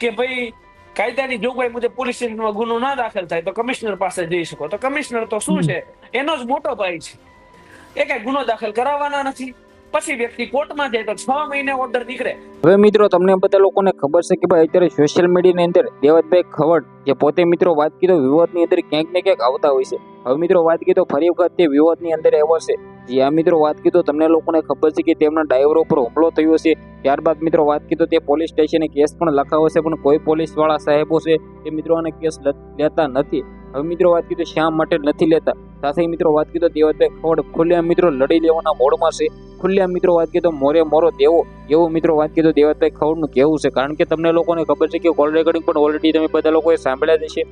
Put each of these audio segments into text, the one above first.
કે ભાઈ કાયદાની જોગવાઈ મુજબ પોલીસ સ્ટેશનમાં ગુનો ના દાખલ થાય તો કમિશનર પાસે જઈ શકો. તો કમિશનર તો શું છે? એનો જ મોટો ભાઈ છે. એ કઈ ગુનો દાખલ કરાવવાના નથી. પછી વ્યક્તિ કોર્ટમાં જાય તો છ મહિને ઓર્ડર નીકળે. હવે મિત્રો તમને બધા લોકોને ખબર છે કે ભાઈ અત્યારે સોશિયલ મીડિયાની અંદર દેવતભાઈ ખવડ જે પોતે મિત્રો વાત કીધો વિવાદની અંદર ક્યાંક ને ક્યાંક આવતા હોય છે. હવે મિત્રો વાત કીધો ફરી વખત તે વિવાદની અંદર એવો છે. જે આ મિત્રો વાત કીધો તમને લોકોને ખબર છે કે તેમના ડ્રાઈવરો પર હુમલો થયો છે. ત્યારબાદ મિત્રો વાત કીધું તે પોલીસ સ્ટેશને કેસ પણ લખાવો છે, પણ કોઈ પોલીસવાળા સાહેબો છે એ મિત્રો આને કેસ લેતા નથી. હવે મિત્રો વાત કીધું શા માટે નથી લેતા? સાથે મિત્રો વાત કીધો વખતે ખવડ ખુલ્લેઆમ મિત્રો લડી લેવાના મોડમાં છે. ખુલ્લા મિત્રો વાત કીધો મોરે મોરો દેવો. એવું મિત્રો વાત કીધું દેવતભાઈ ખવડનું કેવું છે. કારણ કે તમને લોકોને ખબર છે કે કોલ રેકોર્ડિંગ પણ ઓલરેડી તમે બધા લોકોએ સાંભળ્યા જ છે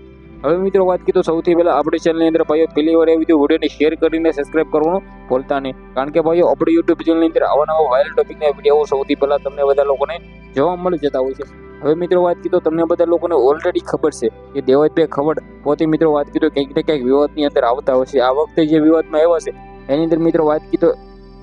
હવે મિત્રો વાત કીધું, સૌથી પહેલાં આપણી ચેનલની અંદર ભાઈઓ પહેલી વાર એવી વિડીયોને શેર કરીને સબસ્ક્રાઈબ કરવાનું ભૂલતા નહીં. કારણ કે ભાઈઓ, આપણી યુટ્યુબ ચેનલની અંદર આવા નવા વાયરલ ટોપિકના વીડિયો સૌથી પહેલાં તમને બધા લોકોને જોવા મળી જતા હોય છે. હવે મિત્રો વાત કીધું, તમને બધા લોકોને ઓલરેડી ખબર છે કે દેવતભાઈ ખબર પોતે મિત્રો વાત કીધું, કંઈક ને કંઈક વિવાદની અંદર આવતા હોય છે. આ વખતે જે વિવાદમાં આવ્યા છે, એની અંદર મિત્રો વાત કીધું,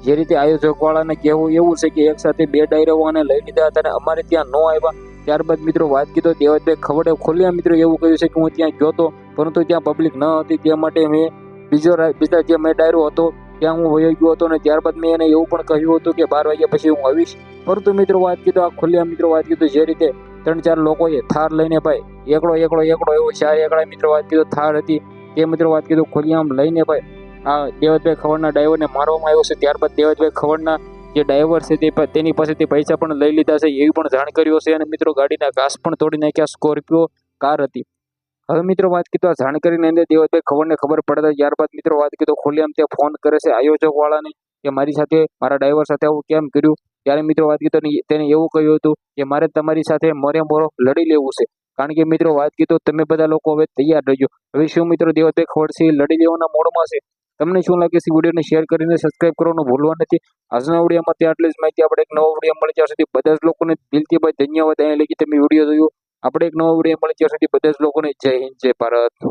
જે રીતે આયોજકવાળાને કહેવું એવું છે કે એક સાથે બે ડાયરાઓને લઈ લીધા હતા અને અમારે ત્યાં ન આવ્યા. ત્યારબાદ મિત્રો વાત કીધો દેવાજભાઈ ખવડે ખોલ્યા. મિત્રો એવું કહ્યું છે કે હું ત્યાં ગયો હતો, પરંતુ ત્યાં પબ્લિક ન હતી. તે માટે મેં બીજો બીજા જે મેં ડાયરો હતો, ત્યાં હું વયો ગયો હતો અને ત્યારબાદ મેં એને એવું પણ કહ્યું હતું કે બાર વાગ્યા પછી હું આવીશ. પરંતુ મિત્રો વાત કીધો આ ખુલ્યા મિત્રો વાત કીધું જે રીતે ત્રણ ચાર લોકોએ થાર લઈને ભાઈ, એકડો એકડો એકડો એવો ચાર એકડા મિત્રો વાત કીધું થાર હતી. તે મિત્રો વાત કીધું ખુલ્યામ લઈને ભાઈ, આ દેવતભાઈ ખવડના ડ્રાઈવરને મારવામાં આવ્યો છે. ત્યારબાદ દેવતભાઈ ખવડના જે ડ્રાઈવર છે તેની પાસેથી પૈસા પણ લઈ લીધા છે, એવી પણ જાણ કર્યો છે અને મિત્રો ગાડીના કાચ પણ તોડી નાખ્યા, સ્કોર્પિયો કાર હતી. હવે મિત્રો વાત કીધું આ જાણકારીની અંદર દેવતભાઈ ખબરને ખબર પડતા ત્યારબાદ મિત્રો વાત કીધું ખોલીઆમ ત્યાં ફોન કરે છે આયોજક વાળાને કે મારી સાથે, મારા ડ્રાઈવર સાથે આવું કેમ કર્યું? ત્યારે મિત્રો વાત કીધું તેને એવું કહ્યું હતું કે મારે તમારી સાથે મોરે મોરો લડી લેવું છે. કારણ કે મિત્રો વાત કીધું તમે બધા લોકો હવે તૈયાર રહેજો. હવે શું મિત્રો દેવતભાઈ ખબર છે લડી લેવાના મોડમાં છે? તમને શું લાગે છે વિડીયોને શેર કરીને સબસ્ક્રાઈબ કરવાનું ભૂલવા નથી. આજના વિડીયોમાં ત્યાં આટલી જ માહિતી. આપણે એક નવો વીડિયો મળે ત્યાં સુધી બધા જ લોકોને દિલથી ભાઈ ધન્યવાદ. અહીંયા લગી તમે વીડિયો જોયો. આપણે એક નવો વીડિયો મળે ત્યાં સુધી બધા જ લોકોને જય હિન્દ, જય ભારત.